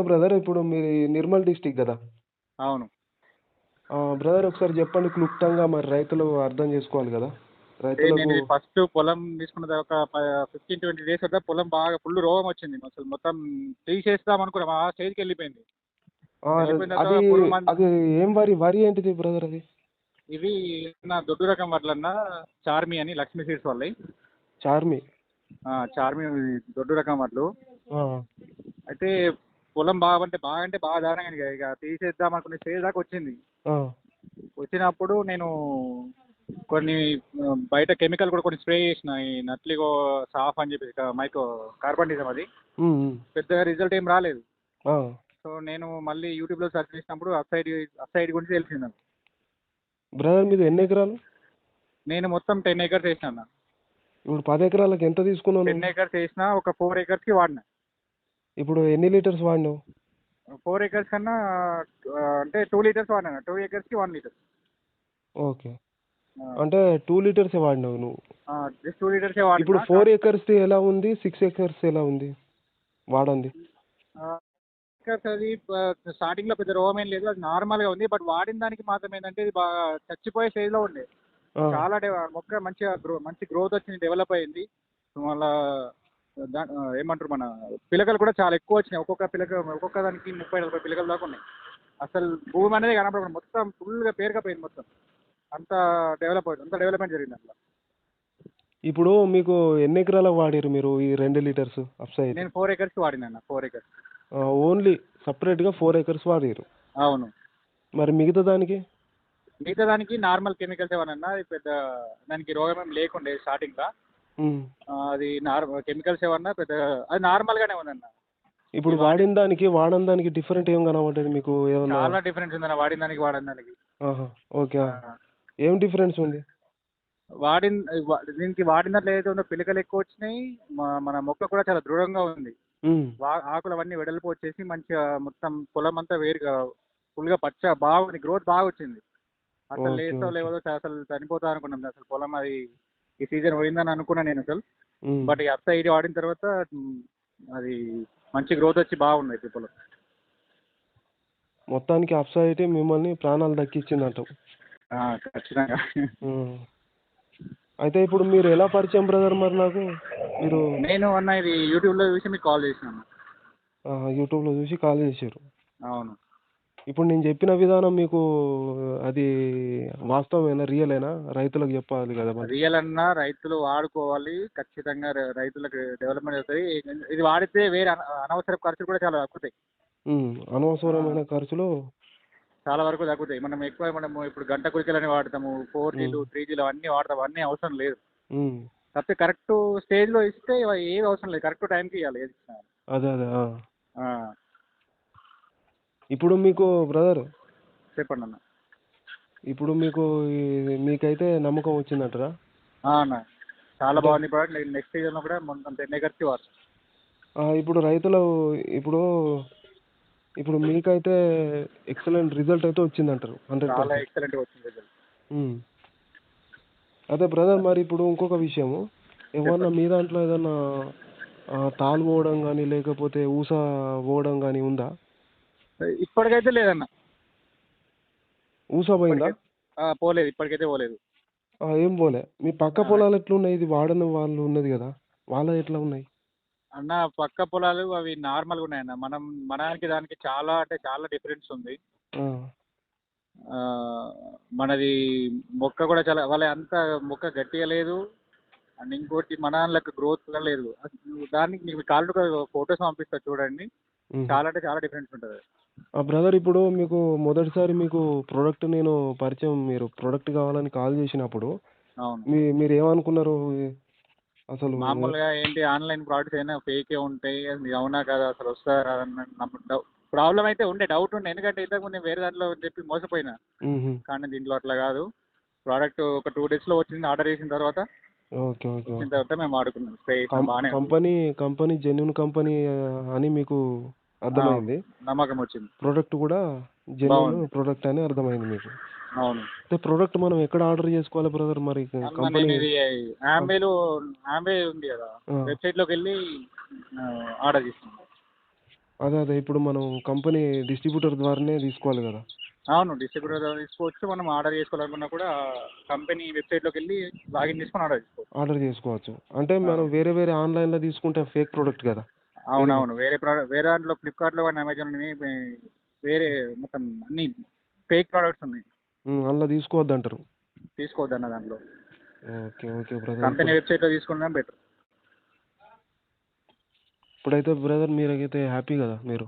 Brother ఇప్పుడు మీది Nirmal district కదా? అవును. బ్రదర్ ఒకసారి చెప్పండి క్లుప్తంగా మరి రైతులు అర్థం చేసుకోవాలి కదా? నేను రైతులకు ఫస్ట్ పొలం తీసుకున్న తర్వాత ఫిఫ్టీన్ ట్వంటీ డేస్ వద్ద పొలం బాగా ఫుల్ రోగం వచ్చింది. అసలు మొత్తం తీసేస్తాం అనుకున్నాం. ఆ స్టేజ్కి వెళ్ళిపోయింది. ఆ, అయిపోయిన తర్వాత అది పురుగు మందు- అది ఏం వరి వరి ఏంటిది బ్రదర్ అది? ఇవి నా దొడ్డు రకం వడ్లన్నా చార్మి అని లక్ష్మీ సీడ్స్ వాళ్ళవి చార్మి? ఆ, చార్మి దొడ్డు రకం వడ్లు. ఆ, అయితే పొలం బాగా అంటే బాగా అంటే బాగా దారుణంగా ఇక తీసేద్దాం అనుకునే స్టేజ్ దాకా వచ్చింది. వచ్చినప్పుడు నేను కొన్ని బయట కెమికల్ కూడా కొన్ని స్ప్రే చేసిన ఈ నట్లిగో సాఫ్ అని చెప్పి మైకో కార్బన్డిజం అది. పెద్దగా రిజల్ట్ ఏం రాలేదు. సో నేను మళ్ళీ యూట్యూబ్లో సెర్చ్ చేసినప్పుడు అప్ సైడ్ అప్ సైడ్ గురించి తెలిసింది నాకు. బ్రదర్ మీది ఎన్ని ఎకరాలు? నేను మొత్తం టెన్ ఏకర్స్ వేసిన ఇప్పుడు పది ఎకరాలకు ఎంత తీసుకున్నావు టెన్? ఏకర్స్ వేసిన ఒక ఫోర్ ఏకర్స్కి వాడిన. ఇప్పుడు ఎన్ని లీటర్స్ వాడినావు? ఫోర్ ఏకర్స్ కన్నా అంటే టూ లీటర్స్ వాడినా? టూ ఏకర్స్కి వన్ లీటర్. ఓకే. అంటే టూ లీటర్సే వాడినావు నువ్వు? జస్ట్ టూ లీటర్సే వాడిన? ఇప్పుడు ఫోర్ ఎకర్స్ ఎలా ఉంది? సిక్స్ ఎకర్స్ ఎలా ఉంది? వాడంది. ఏకర్స్ అది స్టార్టింగ్లో పెద్ద రోగం ఏం లేదు. అది నార్మల్గా ఉంది. బట్ వాడిన దానికి మాత్రం ఏంటంటే ఇది బాగా చచ్చిపోయే స్టేజ్లో ఉండే చాలా మొక్క మంచిగా గ్రో మంచి గ్రోత్ వచ్చింది డెవలప్ అయింది. మళ్ళా ఏమంటారు మన పిలకలు కూడా చాలా ఎక్కువ వచ్చినాయి. ఒక్కొక్క పిలక ఒక్కొక్క దానికి ముప్పై నలభై పిలకలు దాకా ఉన్నాయి. అసలు భూమి అనేది కనపడకుండా మొత్తం ఫుల్గా పేరుకపోయింది మొత్తం. అంత డెవలప్ అయింది అంత డెవలప్మెంట్ జరిగింది అట్లా ఇప్పుడు మీకు ఎన్ని ఎకరాలకు వాడారు మీరు ఈ రెండు లీటర్స్ అప్సైడ్? నేను ఫోర్ ఏకర్స్ వాడినా ఫోర్ ఏకర్స్ ఓన్లీ సపరేట్గా ఫోర్ ఎకర్స్ వాడారు అవును. మరి మిగతా దానికి? మిగతా దానికి నార్మల్ కెమికల్స్ ఏమన్నా పెద్ద దానికి రోగం ఏం లేకుండే స్టార్టింగ్ లా ఉమ్. ఆ, అది నార్మల్ కెమికల్స్ ఏమన్నా పెద్ద అది నార్మల్ గానే ఉందన్న. ఇప్పుడు వాడిన దానికి వాడని దానికి డిఫరెంట్ ఏం కనబడ్డది మీకు ఏమన్నా? చాలా డిఫరెన్స్ ఉందన్న వాడిన దానికి వాడిన దానికి. ఓకే. ఏం డిఫరెన్స్ ఉంది? వాడిన దీనికి వాడినట్లు ఏదైతే ఉందో పిలకలు ఎక్కువ వచ్చినాయి మన మొక్క కూడా చాలా దృఢంగా ఉంది. ఆకులు అవన్నీ వెడల్పు వచ్చేసి మంచిగా మొత్తం పొలం అంతా వేరుగా ఫుల్గా పచ్చ బాగుంది గ్రోత్ బాగా వచ్చింది. అసలు లేదో. లేవదో అసలు చనిపోతా అనుకున్నాం అసలు పొలం అది ఈ సీజన్ పోయిందని అనుకున్నా నేను అసలు. బట్ ఈ అప్ సైడ్ వాడిన తర్వాత అది మంచి గ్రోత్ వచ్చి బాగుంది అయితే పొలం మొత్తానికి అప్సైట్ మిమ్మల్ని ప్రాణాలు దక్కించింది అంటావు ఆ, ఖచ్చితంగా. అయితే ఇప్పుడు మీరు ఎలా పరిచయం బ్రదర్ మరి నాకు? మీరు నేను అన్న ఇది యూట్యూబ్లో చూసి మీకు కాల్ చేసినాను. ఆహా, యూట్యూబ్లో చూసి కాల్ చేశారు. అవును. ఇప్పుడు నేను చెప్పిన విధానం మీకు అది వాస్తవమేనా రియలేనా రైతులకు చెప్పాలి కదా మరి. రియల్ అన్న రైతులు వాడుకోవాలి ఖచ్చితంగా రై- రైతులకు డెవలప్మెంట్ అవుతుంది ఇది వాడితే వేరే అన- అనవసర ఖర్చులు కూడా చాలా తగ్గుతాయి. ఉమ్, అనవసరమైన ఖర్చులు? చాలా వరకు తగ్గుతాయి. మనం ఎక్కువ మనము ఇప్పుడు గంట కురికలని వాడతాము ఫోర్ జీలు త్రీ జీలు అన్నీ వాడతాము అన్నీ అవసరం లేదు. ఉమ్, కాకపోతే కరెక్ట్ స్టేజ్లో ఇస్తే ఇవి ఏవి అవసరం లేదు. కరెక్ట్ టైంకి ఇవ్వాలి ఏది ఇచ్చినా. అదే అదే ఆ. ఆ, ఇప్పుడు మీకు బ్రదర్ చెప్పండి అన్న. ఇప్పుడు మీకు ఈ- మీకైతే నమ్మకం వచ్చిందంటారా? ఆ, అన్న. చాలా బాగుంది ప్రోడక్ట్ నెక్స్ట్ సీజన్లో కూడా మొత్తం టెన్ ఎకర్స్కి ఆ, ఇప్పుడు రైతులు ఇప్పుడు ఇప్పుడు మీకైతే ఎక్సలెంట్ రిజల్ట్ అయితే వచ్చిందంటారు హండ్రెడ్ చాలా పర్సెంట్ ఎక్సలెంట్గా వచ్చింది result. అదే బ్రదర్ మరి ఇప్పుడు ఇంకొక విషయము. ఏమన్నా మీ దాంట్లో ఏదన్నా ఆ, తాలు పోవడం కానీ లేకపోతే ఊస పోవడం కానీ ఉందా? ఇప్పటికైతే లేదన్న. ఊస పోయిందా పోలేదు ఇప్పటికైతే పోలేదు. ఏం పోలే. మీ పక్క పొలాలు ఎట్లున్నాయి? ఇది వాడని వాళ్ళు ఉన్నది కదా. వాళ్ళ ఎట్లా ఉన్నాయి? అన్న పక్క పొలాలు అవి నార్మల్గా ఉన్నాయన్న. మనం మనకి దానికి చాలా అంటే చాలా డిఫరెన్స్ ఉంది. మనది మొక్క కూడా చాలా వాళ్ళ అంత మొక్క గట్టిగా లేదు. అండ్ ఇంకోటి మన దానిలోకి గ్రోత్ కూడా లేదు. దానికి మీకు కాళ్ళు ఫొటోస్ పంపిస్తా చూడండి. చాలా అంటే చాలా డిఫరెన్స్ ఉంటుంది. బ్రదర్ ఇప్పుడు మీకు మొదటిసారి మీకు ప్రోడక్ట్ నేను పరిచయం మీరు ప్రోడక్ట్ కావాలని కాల్ చేసినప్పుడు అవును. మీ మీరు ఏమనుకున్నారు అసలు మామూలుగా ఏంటి ఆన్లైన్ ప్రోడక్ట్స్ అయినా ఫేకే ఉంటాయి అది అవునా కదా అసలు వస్తారా అన్న ప్రాబ్లం అయితే ఉండే డౌట్ ఉండే. ఎందుకంటే ఇంతకు నేను వేరే దాంట్లో చెప్పి మోసపోయినా. మ్మ్. కానీ దీంట్లో అట్లా కాదు. ప్రోడక్ట్ ఒక టూ డేస్లో వచ్చింది ఆర్డర్ చేసిన తర్వాత ఓకే ఓకే. వచ్చిన తర్వాత మేము స్ప్రే బాగానే ఉంది. కంపెనీ కంపెనీ జెన్యున్ కంపెనీ అని మీకు అర్థమైంది. నమ్మకం వచ్చింది ప్రోడక్ట్ కూడా జెన్యున్. ప్రోడక్ట్ అని అర్థమైంది మీకు. అవును. ప్రోడక్ట్ మనం ఎక్కడ ఆర్డర్ చేసుకోవాలి బ్రదర్ మరి? కంపెనీ ఆంబేలో ఆంబే ఉంది కదా. ఆ. వెబ్సైట్లోకి వెళ్ళి ఆర్డర్ చేస్తున్నాను అదే అదే ఇప్పుడు మనం కంపెనీ డిస్ట్రిబ్యూటర్ ద్వారానే తీసుకోవాలి కదా. అవును డిస్ట్రిబ్యూటర్ ద్వారా తీసుకోవచ్చు. మనం ఆర్డర్ చేసుకోవాలనుకున్నా కూడా కంపెనీ వెబ్సైట్లోకి వెళ్ళి లాగిన్ చేసుకొని ఆర్డర్ చేసుకోవచ్చు. ఆర్డర్ చేసుకోవచ్చు. అంటే మనం వేరే వేరే ఆన్లైన్లో తీసుకుంటే ఫేక్ ప్రోడక్ట్ కదా. అవునవును. వేరే ప్రోడక్ట్ వేరే దాంట్లో ఫ్లిప్కార్ట్లో కానీ అమెజాన్ వేరే మొత్తం అన్ని ఫేక్ ప్రోడక్ట్స్ ఉన్నాయి. అందులో తీసుకోవద్దు అంటారు తీసుకోవద్దు అన్న దాంట్లో. Okay okay brother. కంపెనీ వెబ్సైట్లో తీసుకున్నా బెటర్ ఇప్పుడైతే బ్రదర్ మీరైతే హ్యాపీ కదా మీరు?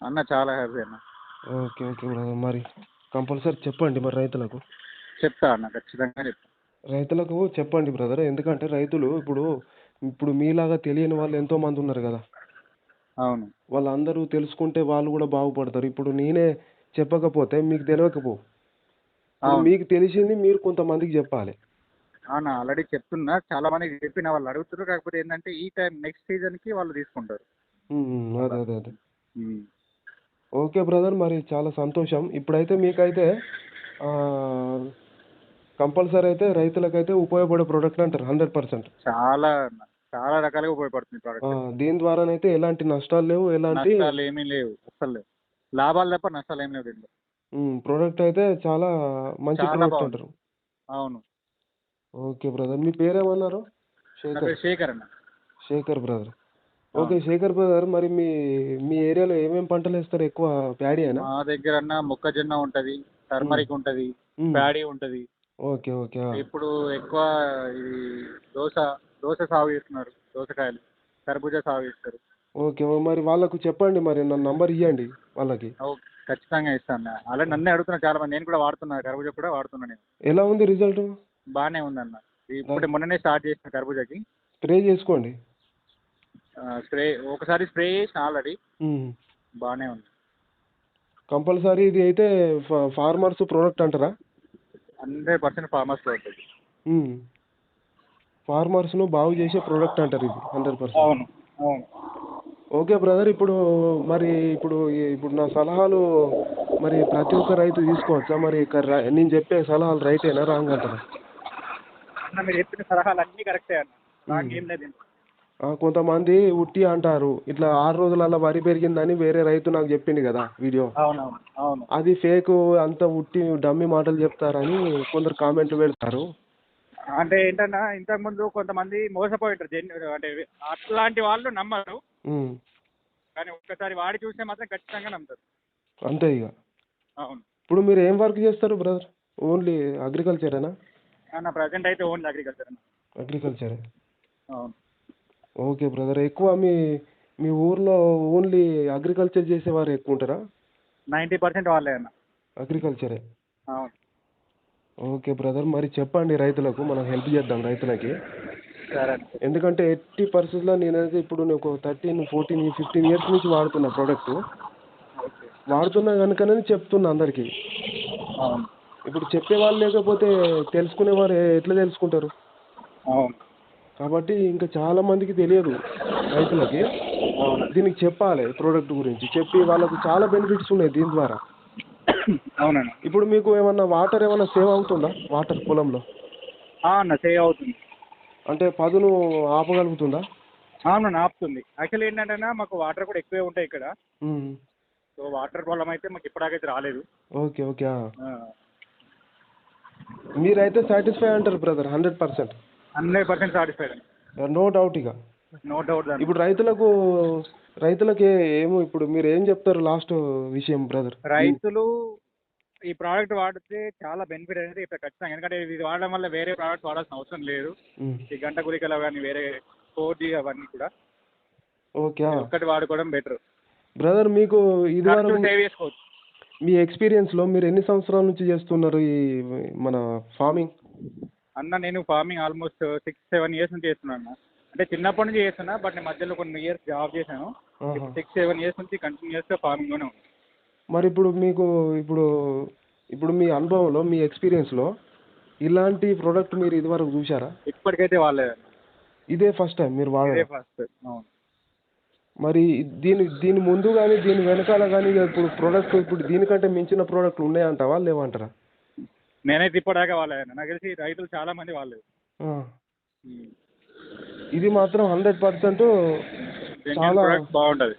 అన్న చాలా హ్యాపీ అన్న. Okay okay brother. మరి కంపల్సరీ చెప్పండి మరి రైతులకు. చెప్తా అన్న ఖచ్చితంగా చెప్తా. రైతులకు చెప్పండి బ్రదర్. ఎందుకంటే రైతులు ఇప్పుడు ఇప్పుడు మీలాగా తెలియని వాళ్ళు ఎంతో మంది ఉన్నారు కదా. అవును. వాళ్ళందరూ తెలుసుకుంటే వాళ్ళు కూడా బాగుపడతారు. ఇప్పుడు నేనే చెప్పకపోతే మీకు తెలియకపో అవును. మీకు తెలిసింది మీరు కొంతమందికి చెప్పాలి. అవునా ఆల్రెడీ చెప్తున్నా. చాలా మందికి చెప్పిన వాళ్ళు అడుగుతున్నారు. కాకపోతే ఏంటంటే ఈ టైం నెక్స్ట్ సీజన్కి వాళ్ళు తీసుకుంటారు. ఉమ్, ఉమ్, అదే అదే అదే. ఉమ్. ఓకే బ్రదర్ మరి చాలా సంతోషం. ఇప్పుడైతే మీకైతే కంపల్సరీ అయితే రైతులకైతే ఉపయోగపడే ప్రోడక్ట్ అంటారు హండ్రెడ్ పర్సెంట్. చాలా చాలా రకాలుగా ఉపయోగపడుతుంది ప్రోడక్ట్ దీని ద్వారానైతే ఎలాంటి నష్టాలు లేవు ఎలాంటి నష్టాలు ఏమీ లేవు అసలు లేవు. లాభాలు తప్ప నష్టాలు ఏమీ లేవు దీంట్లో. ప్రోడక్ట్ అయితే చాలా మంచి చాలా ప్రోడక్ట్ బాగుంది. అంటారు. అవును. ఓకే బ్రదర్ మీ పేరేమన్నారు? నా శేఖర్. పేరు శేఖర్ అన్న. Shekhar brother. Okay Shekhar brother మరి మీ మీ ఏరియాలో ఏమేమి పంటలు వేస్తారు? ఎక్కువ ప్యాడీ అయినా మా దగ్గర అన్న మొక్కజొన్న ఉంటది టర్మరిక్ ఉంటది ప్యాడీ ఉంటది. ఓకే ఓకే ఆ. ఇప్పుడు ఎక్కువ ఇది దోస దోస సాగు చేస్తున్నారు దోసకాయలు కర్బూజా సాగు చేస్తారు. ఓకే మరి వాళ్ళకు చెప్పండి మరి నా నంబర్ ఇవ్వండి వాళ్ళకి. ఓ, ఖచ్చితంగా ఇస్తాను. అలాగే నన్నే అడుగుతున్నా చాలా మంది నేను కూడా వాడుతున్నా కర్బూజా కూడా వాడుతున్నా నేను. ఎలా ఉంది రిజల్ట్? బాగానే ఉందన్న. ఇప్పుడు మొన్ననే స్టార్ట్ చేసిన కర్బూజాకి. స్ప్రే చేసుకోండి. స్ప్రే ఒకసారి స్ప్రే చేసిన ఆల్రెడీ. బాగానే ఉంది. కంపల్సరీ ఇది అయితే ఫార్మర్స్ ప్రోడక్ట్ అంటారా? హండ్రెడ్ పర్సెంట్ ఉంటుంది ఉమ్. ఫార్మర్స్ను బాగు చేసే ప్రోడక్ట్ అంటారు ఇది హండ్రెడ్ పర్సెంట్. అవును అవును. ఓకే బ్రదర్ ఇప్పుడు మరి ఇప్పుడు ఇప్పుడు నా సలహాలు మరి ప్రతి ఒక్క రైతు తీసుకోవచ్చా? మరి ఇక ర- నేను చెప్పే సలహాలు రైటేనా రాంగ్ అంటారా? అన్న మీరు చెప్పిన సలహాలు అన్నీ కరెక్టే అన్న. నాకు ఏం లేదు. దీంట్లో. ఆ, కొంతమంది ఉట్టి అంటారు. ఇట్లా ఆరు రోజులలో వరి పెరిగిందని వేరే రైతు నాకు చెప్పింది కదా వీడియో. అవునవును అవును. అది ఫేక్ అంత ఉట్టి డమ్మి మాటలు చెప్తారని కొందరు కామెంట్లు పెడతారు. అంటే ఏంటన్నా ఇంతకు ముందు కొంతమంది మోసపోయింటారు జెన్ అంటే అట్లాంటి వాళ్ళు నమ్మరు. కానీ ఒక్కసారి వాడి చూస్తే మాత్రం ఖచ్చితంగా నమ్ముతారు. అంతే ఇక అవును. ఇప్పుడు మీరు ఏం వర్క్ చేస్తారు బ్రదర్? ఓన్లీ అగ్రికల్చరేనా అన్న ప్రజెంట్ అయితే ఓన్లీ అగ్రికల్చర్ అన్న. అగ్రికల్చరే అవును. Okay brother. ఎక్కువ మీ మీ ఊర్లో ఓన్లీ అగ్రికల్చర్ చేసేవారు ఎక్కువ ఉంటారా? నైంటీ పర్సెంట్ వాళ్ళే అన్న. అగ్రికల్చరే అవును. ఓకే బ్రదర్ మరి చెప్పండి రైతులకు మనం హెల్ప్ చేద్దాం రైతులకి. ఎందుకంటే ఎట్టి పరిస్థితుల్లో నేనైతే ఇప్పుడు నేను ఒక థర్టీన్ ఫోర్టీన్ ఫిఫ్టీన్ ఇయర్స్ నుంచి వాడుతున్నా ప్రోడక్ట్ వాడుతున్నా కనుకనే చెప్తున్నా అందరికీ. ఇప్పుడు చెప్పేవాళ్ళు లేకపోతే తెలుసుకునేవారు ఎట్లా తెలుసుకుంటారు? కాబట్టి ఇంకా చాలా మందికి తెలియదు రైతులకి. దీనికి చెప్పాలి ప్రోడక్ట్ గురించి. చెప్పి వాళ్ళకు చాలా బెనిఫిట్స్ ఉన్నాయి దీని ద్వారా. అవునన్న. ఇప్పుడు మీకు ఏమన్నా వాటర్ ఏమన్నా సేవ్ అవుతుందా? వాటర్ పొలంలో? అన్న సేవ్ అవుతుంది. అంటే పదును ఆపగలుగుతుందా? అవునన్న ఆపుతుంది. యాక్చువల్లీ ఏంటంటే మాకు వాటర్ కూడా ఎక్కువే ఉంటాయి ఇక్కడ. సో వాటర్ ప్రాబ్లం అయితే మాకు ఇప్పటికైతే రాలేదు. ఓకే ఓకే మీరైతే సాటిస్ఫై అంటారు brother hundred percent hundred percent satisfied no doubt ఇక. నో డౌట్ ఇప్పుడు రైతులకు రైతులకి ఏమో ఇప్పుడు మీరు ఏం చెప్తారు లాస్ట్ విషయం బ్రదర్ రైతులు ఈ ప్రోడక్ట్ వాడితే చాలా బెనిఫిట్ అనేది ఇప్పుడు ఖచ్చితంగా. ఎందుకంటే ఇది వాడడం వల్ల వేరే ప్రోడక్ట్ వాడాల్సిన అవసరం లేదు. ఈ గంట గురికలు కానీ వేరే ఫోర్ జీ అవన్నీ కూడా ఓకే ఒక్కటి వాడుకోవడం బెటర్ బ్రదర్ మీకు ఇది సేవ్ చేసుకోవచ్చు. మీ ఎక్స్పీరియన్స్లో మీరు ఎన్ని సంవత్సరాల నుంచి చేస్తున్నారు ఈ మన ఫార్మింగ్ అన్న నేను farming almost six seven years నుంచి చేస్తున్నాను అన్న. అంటే చిన్నప్పటి నుంచి చేస్తున్నా బట్ నేను మధ్యలో కొన్ని ఇయర్స్ జాబ్ చేశాను. సిక్స్ సెవెన్ ఇయర్స్ నుంచి కంటిన్యూస్గా ఫార్మింగ్లోనే ఉంది. మరి ఇప్పుడు మీకు ఇప్పుడు ఇప్పుడు మీ అనుభవంలో మీ ఎక్స్పీరియన్స్లో ఇలాంటి ప్రోడక్ట్ మీరు ఇదివరకు చూసారా ఇప్పటికైతే వాళ్ళే ఇదే ఫస్ట్ టైం మీరు వాడడం. ఫస్ట్ అవును. మరి దీని దీని ముందు కానీ దీని వెనకాల కానీ ఇప్పుడు ప్రోడక్ట్ ఇప్పుడు దీనికంటే మించిన ప్రోడక్ట్లు ఉన్నాయంటావా లేవంటారా? నేనైతే ఇప్పటిదాకా వాళ్ళే నాకు తెలిసి రైతులు చాలా మంది వాళ్ళే. ఇది మాత్రం హండ్రెడ్ పర్సెంట్ చాలా బాగుంటుంది.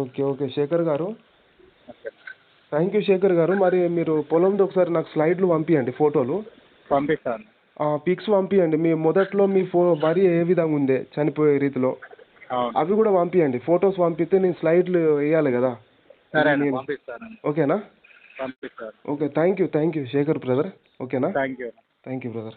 Okay okay. శేఖర్ గారు? థ్యాంక్ యూ శేఖర్ గారు. మరి మీరు పొలంలో ఒకసారి నాకు స్లైడ్లు పంపించండి ఫోటోలు. పంపిస్తాను. పిక్స్ పంపించండి మీ మొదట్లో మీ ఫో వరి ఏ విధంగా ఉందే చనిపోయే రీతిలో? అవి కూడా పంపించండి ఫొటోస్ పంపిస్తే నేను స్లైడ్లు వేయాలి కదా. ఓకేనా? పంపిస్తాను. Okay thank you thank you Shekhar brother. ఓకేనా? Thank you thank you brother